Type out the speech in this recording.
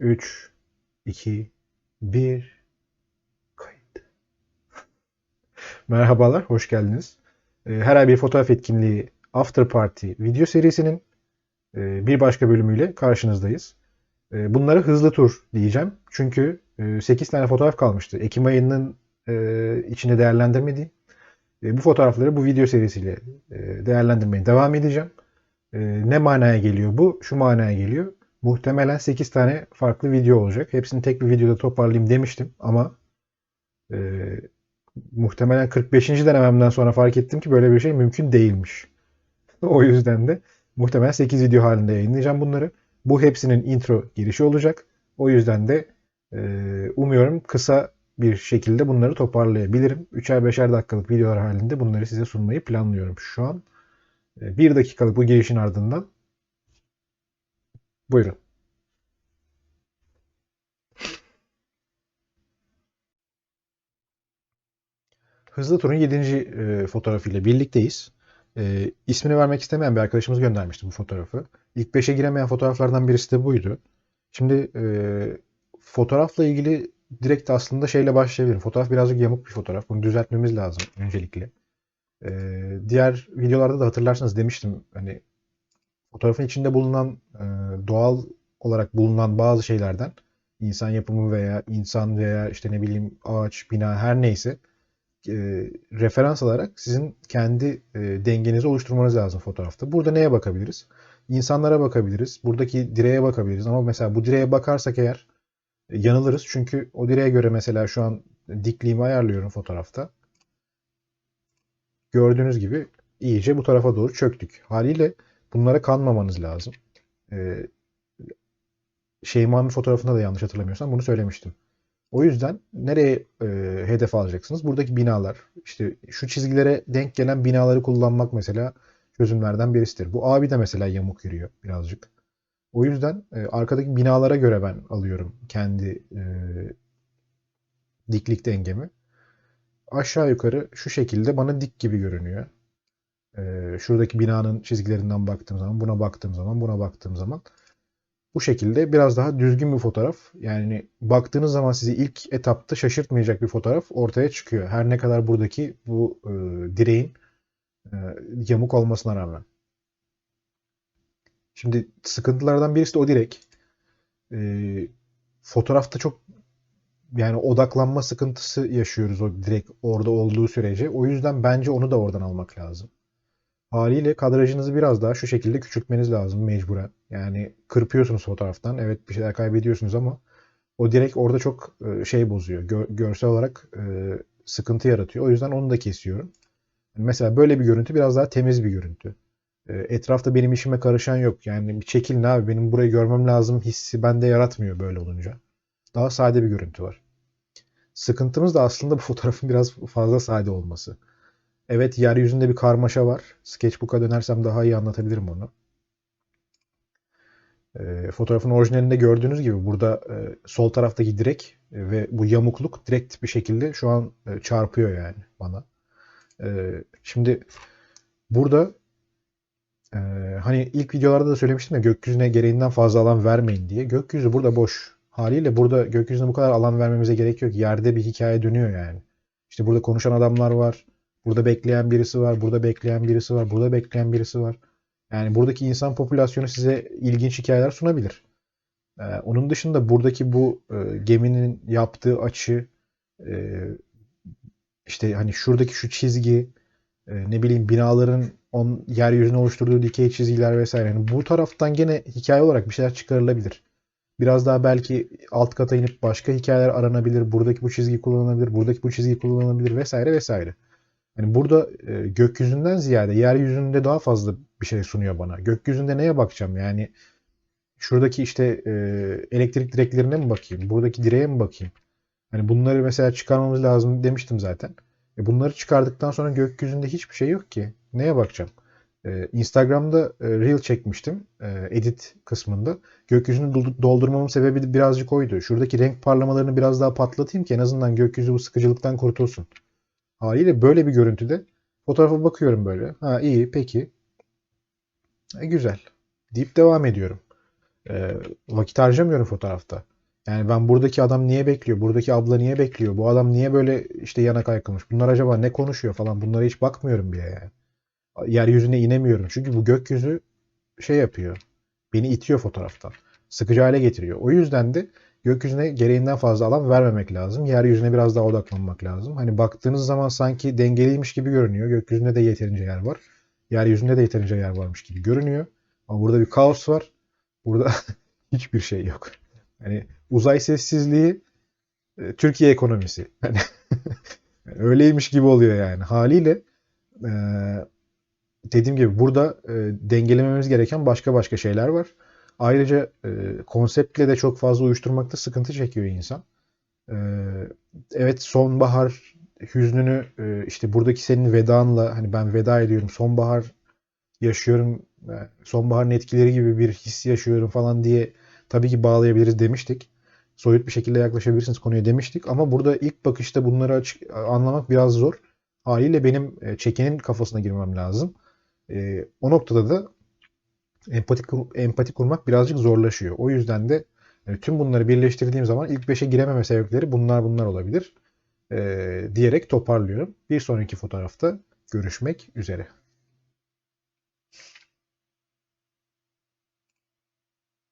3, 2, 1, kayıt. Merhabalar, hoş geldiniz. Ee, Her ay bir fotoğraf etkinliği After Party video serisinin e, bir başka bölümüyle karşınızdayız. E, Bunları hızlı tur diyeceğim. Çünkü 8 tane fotoğraf kalmıştı. Ekim ayının e, içinde değerlendirmediğim. E, Bu fotoğrafları bu video serisiyle e, değerlendirmeye devam edeceğim. E, Ne manaya geliyor bu? Şu manaya geliyor. Muhtemelen 8 tane farklı video olacak. Hepsini tek bir videoda toparlayayım demiştim ama e, muhtemelen 45. denememden sonra fark ettim ki böyle bir şey mümkün değilmiş. O yüzden de muhtemelen 8 video halinde yayınlayacağım bunları. Bu hepsinin intro girişi olacak. O yüzden de e, umuyorum kısa bir şekilde bunları toparlayabilirim. 3'er 5'er dakikalık videolar halinde bunları size sunmayı planlıyorum şu an. 1 dakikalık bu girişin ardından buyurun. Hızlı Tur'un 7. e, fotoğrafıyla birlikteyiz. E, ismini vermek istemeyen bir arkadaşımız göndermişti bu fotoğrafı. İlk 5'e giremeyen fotoğraflardan birisi de buydu. Şimdi e, fotoğrafla ilgili direkt aslında şeyle başlayabilirim. Fotoğraf birazcık yamuk bir fotoğraf. Bunu düzeltmemiz lazım öncelikle. E, diğer videolarda da hatırlarsanız demiştim hani fotoğrafın içinde bulunan e, doğal olarak bulunan bazı şeylerden insan yapımı veya insan veya işte ne bileyim ağaç, bina her neyse e, referans alarak sizin kendi e, dengenizi oluşturmanız lazım fotoğrafta. Burada neye bakabiliriz? İnsanlara bakabiliriz. Buradaki direğe bakabiliriz. Ama mesela bu direğe bakarsak eğer e, yanılırız. Çünkü o direğe göre mesela şu an dikliğimi ayarlıyorum fotoğrafta. Gördüğünüz gibi iyice bu tarafa doğru çöktük. Haliyle bunlara kanmamanız lazım. E, Şeyma'nın fotoğrafında da yanlış hatırlamıyorsam bunu söylemiştim. O yüzden nereye e, hedef alacaksınız? Buradaki binalar, işte şu çizgilere denk gelen binaları kullanmak mesela çözümlerden birisidir. Bu abi de mesela yamuk yürüyor birazcık. O yüzden e, arkadaki binalara göre ben alıyorum kendi e, diklik dengemi. Aşağı yukarı şu şekilde bana dik gibi görünüyor. E, şuradaki binanın çizgilerinden baktığım zaman, buna baktığım zaman, buna baktığım zaman bu şekilde biraz daha düzgün bir fotoğraf. Yani baktığınız zaman sizi ilk etapta şaşırtmayacak bir fotoğraf ortaya çıkıyor. Her ne kadar buradaki bu e, direğin e, yamuk olmasına rağmen. Şimdi sıkıntılardan birisi de o direk. E, fotoğrafta çok yani odaklanma sıkıntısı yaşıyoruz o direkt orada olduğu sürece. O yüzden bence onu da oradan almak lazım. Haliyle kadrajınızı biraz daha şu şekilde küçültmeniz lazım mecburen. Yani kırpıyorsunuz fotoğraftan. Evet bir şeyler kaybediyorsunuz ama o direkt orada çok e, şey bozuyor. Gör, görsel olarak e, sıkıntı yaratıyor. O yüzden onu da kesiyorum. Mesela böyle bir görüntü biraz daha temiz bir görüntü. E, etrafta benim işime karışan yok. Yani bir çekilin abi benim burayı görmem lazım hissi bende yaratmıyor böyle olunca. Daha sade bir görüntü var. Sıkıntımız da aslında bu fotoğrafın biraz fazla sade olması. Evet yeryüzünde bir karmaşa var. Sketchbook'a dönersem daha iyi anlatabilirim onu. E, fotoğrafın orijinalinde gördüğünüz gibi burada e, sol taraftaki direk e, ve bu yamukluk direkt bir şekilde şu an e, çarpıyor yani bana. E, şimdi burada e, hani ilk videolarda da söylemiştim ya gökyüzüne gereğinden fazla alan vermeyin diye. Gökyüzü burada boş. Haliyle burada gökyüzüne bu kadar alan vermemize gerek yok. Yerde bir hikaye dönüyor yani. İşte burada konuşan adamlar var. Burada bekleyen birisi var, burada bekleyen birisi var, burada bekleyen birisi var. Yani buradaki insan popülasyonu size ilginç hikayeler sunabilir. Ee, onun dışında buradaki bu e, geminin yaptığı açı, e, işte hani şuradaki şu çizgi, e, ne bileyim binaların on yeryüzüne oluşturduğu dikey çizgiler vesaire. Yani bu taraftan gene hikaye olarak bir şeyler çıkarılabilir. Biraz daha belki alt kata inip başka hikayeler aranabilir. Buradaki bu çizgi kullanılabilir, buradaki bu çizgi kullanılabilir vesaire vesaire. Yani burada e, gökyüzünden ziyade yeryüzünde daha fazla bir şey sunuyor bana. Gökyüzünde neye bakacağım? Yani şuradaki işte e, elektrik direklerine mi bakayım? Buradaki direğe mi bakayım? Hani bunları mesela çıkarmamız lazım demiştim zaten. E bunları çıkardıktan sonra gökyüzünde hiçbir şey yok ki. Neye bakacağım? E, Instagram'da e, reel çekmiştim e, edit kısmında. Gökyüzünü doldurmamın sebebi birazcık oydu. Şuradaki renk parlamalarını biraz daha patlatayım ki en azından gökyüzü bu sıkıcılıktan kurtulsun. Haliyle böyle bir görüntüde fotoğrafa bakıyorum böyle. Ha iyi peki. E, güzel. Deyip devam ediyorum. e, vakit harcamıyorum fotoğrafta. Yani ben buradaki adam niye bekliyor? Buradaki abla niye bekliyor? Bu adam niye böyle işte yana kaykılmış? Bunlar acaba ne konuşuyor falan? Bunlara hiç bakmıyorum bile yani. Yeryüzüne inemiyorum. Çünkü bu gökyüzü şey yapıyor. Beni itiyor fotoğraftan. Sıkıcı hale getiriyor. O yüzden de gökyüzüne gereğinden fazla alan vermemek lazım. Yeryüzüne biraz daha odaklanmak lazım. Hani baktığınız zaman sanki dengeliymiş gibi görünüyor. Gökyüzünde de yeterince yer var. Yeryüzünde de yeterince yer varmış gibi görünüyor. Ama burada bir kaos var. Burada hiçbir şey yok. Hani uzay sessizliği e, Türkiye ekonomisi. Hani öyleymiş gibi oluyor yani. Haliyle e, dediğim gibi burada e, dengelememiz gereken başka başka şeyler var. Ayrıca e, konseptle de çok fazla uyuşturmakta sıkıntı çekiyor insan. E, evet sonbahar hüznünü e, işte buradaki senin vedanla hani ben veda ediyorum sonbahar yaşıyorum e, sonbaharın etkileri gibi bir his yaşıyorum falan diye tabii ki bağlayabiliriz demiştik. Soyut bir şekilde yaklaşabilirsiniz konuya demiştik ama burada ilk bakışta bunları açık, anlamak biraz zor. Haliyle benim e, çekenin kafasına girmem lazım. E, o noktada da empati, empati kurmak birazcık zorlaşıyor. O yüzden de e, tüm bunları birleştirdiğim zaman ilk 5'e girememe sebepleri bunlar bunlar olabilir. E, diyerek toparlıyorum. Bir sonraki fotoğrafta görüşmek üzere.